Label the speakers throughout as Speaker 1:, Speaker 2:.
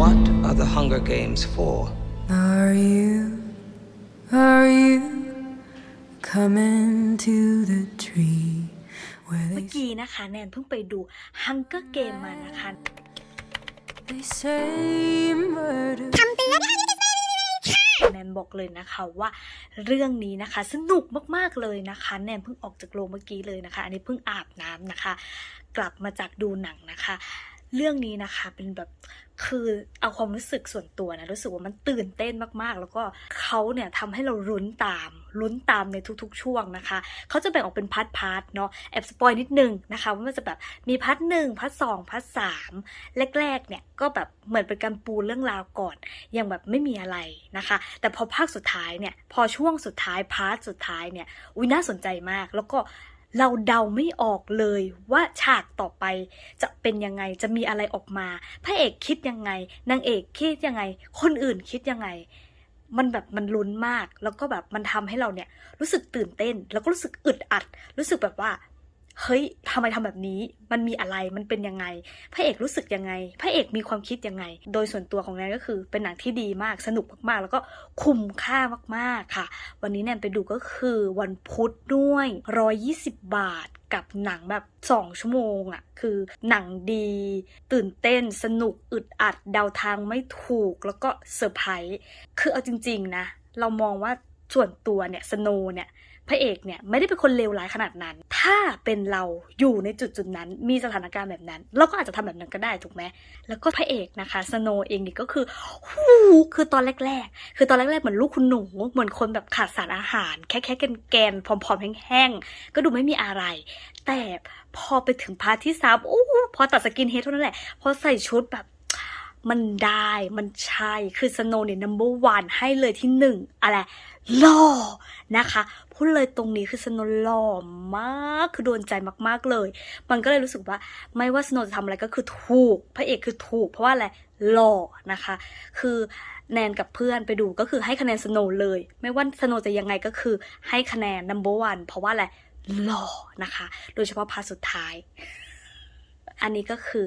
Speaker 1: What are the Hunger Games for?
Speaker 2: Are you, are you coming to the tree where
Speaker 3: เมื่
Speaker 2: they,
Speaker 3: อกี้นะคะแนนเพิ่งไปดู Hunger Game มานะคะ
Speaker 2: they say murder?
Speaker 3: แนนบอกเลยนะคะว่าเรื่องนี้นะคะสนุกมากๆเลยนะคะ แนนเพิ่งออกจากโรงเมื่อกี้เลยนะคะ อันนี้เพิ่งอาบน้ำนะคะ กลับมาจากดูหนังนะคะ เรื่องนี้นะคะเป็นแบบคือเอาความรู้สึกส่วนตัวนะรู้สึกว่ามันตื่นเต้นมากๆ แล้วก็เขาเนี่ยทำให้เราลุ้นตามลุ้นตามในทุกๆ ช่วงนะคะเขาจะแบ่งออกเป็นพาร์ทพาร์ทเนาะแอบสปอยนิดนึงนะคะว่ามันจะแบบมีพาร์ทหนึ่งพาร์ทสองพาร์ทสามแรกๆเนี่ยก็แบบเหมือนเป็นการปูเรื่องราวก่อนยังแบบไม่มีอะไรนะคะ แต่พอภาคสุดท้ายเนี่ยพอช่วงสุดท้ายพาร์ทสุดท้ายเนี่ยอุ้ยน่าสนใจมากแล้วก็ เราเดาไม่ออกเลยว่าฉากต่อไปจะเป็นยังไงจะมีอะไรออกมา พระเอกคิดยังไงนางเอกคิดยังไง คนอื่นคิดยังไง มันแบบมันลุ้นมาก แล้วก็แบบมันทำให้เราเนี่ยรู้สึกตื่นเต้น แล้วก็รู้สึกอึดอัด รู้สึกแบบว่า เฮ้ยทำไมทำแบบนี้ มันมีอะไรมันเป็นยังไง พระเอกรู้สึกยังไง พระเอกมีความคิดยังไง โดยส่วนตัวของแนนก็คือเป็นหนังที่ดีมากสนุกมากๆ แล้วก็คุ้มค่ามากๆค่ะ วันนี้แนนไปดูก็คือวันพุธด้วย 120 บาทกับหนังแบบ 2 ชั่วโมงอะคือหนังดี ตื่นเต้นสนุกอึดอัดเดาทางไม่ถูกแล้วก็เซอร์ไพรส์คือเอาจริง ๆ นะ เรามองว่า ส่วนตัวเนี่ยสโนเนี่ยพระเอกเนี่ยไม่ได้เป็นคนเลวร้ายขนาดนั้น ถ้าเป็นเราอยู่ในจุดจุดนั้น มีสถานการณ์แบบนั้น เราก็อาจจะทำแบบนั้นก็ได้ถูกไหมแล้วก็พระเอกนะคะสโนเองนี่ก็คือหูคือตอนแรก ๆ คือตอนแรกๆเหมือนลูกคุณหนูเหมือนคนแบบขาดสารอาหาร แค่แค่แกนๆผอมๆแห้งๆก็ดูไม่มีอะไร แต่พอไปถึงพาร์ทที่สามโอ้พอตัดสกินเฮดเท่านั้นแหละพอใส่ชุดแบบ มันได้มันใช่คือสโนว์เนี่ย number one ให้เลยที่หนึ่งอะไรหล่อนะคะพูดเลยตรงนี้คือสโนว์หล่อมากคือโดนใจมากๆเลย มันก็เลยรู้สึกว่าไม่ว่าสโนว์จะทำอะไรก็คือถูก พระเอกคือถูก เพราะว่าอะไรหล่อนะคะ คือแนนกับเพื่อนไปดูก็คือให้คะแนนสโนว์เลย ไม่ว่าสโนว์จะยังไงก็คือให้คะแนน number one เพราะว่าอะไรหล่อนะคะ โดยเฉพาะพาสุดท้าย อันนี้ก็คือ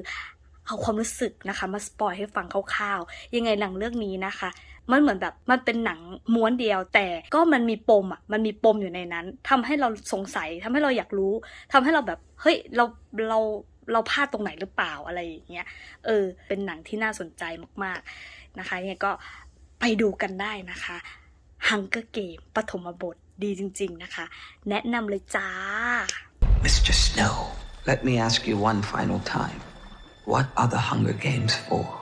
Speaker 3: เอาความรู้สึกนะคะ มาสปอยให้ฟังคร่าวๆ ยังไงหนังเรื่องนี้นะคะ มันเหมือนแบบมันเป็นหนังม้วนเดียว แต่ก็มันมีปมอะมันมีปมอยู่ในนั้นทำให้เราสงสัยทำให้เราอยากรู้ทำให้เราแบบเฮ้ยเราเราเราพลาดตรงไหนหรือเปล่าอะไรอย่างเงี้ยเออเป็นหนังที่น่าสนใจมากๆนะคะยังไงก็ไปดูกันได้นะคะ Hunger Game ปฐมบทดีจริง ๆ นะคะ แนะนำเลยจ้า
Speaker 1: Mr. Snow, let me ask you one final time. What are the Hunger Games for?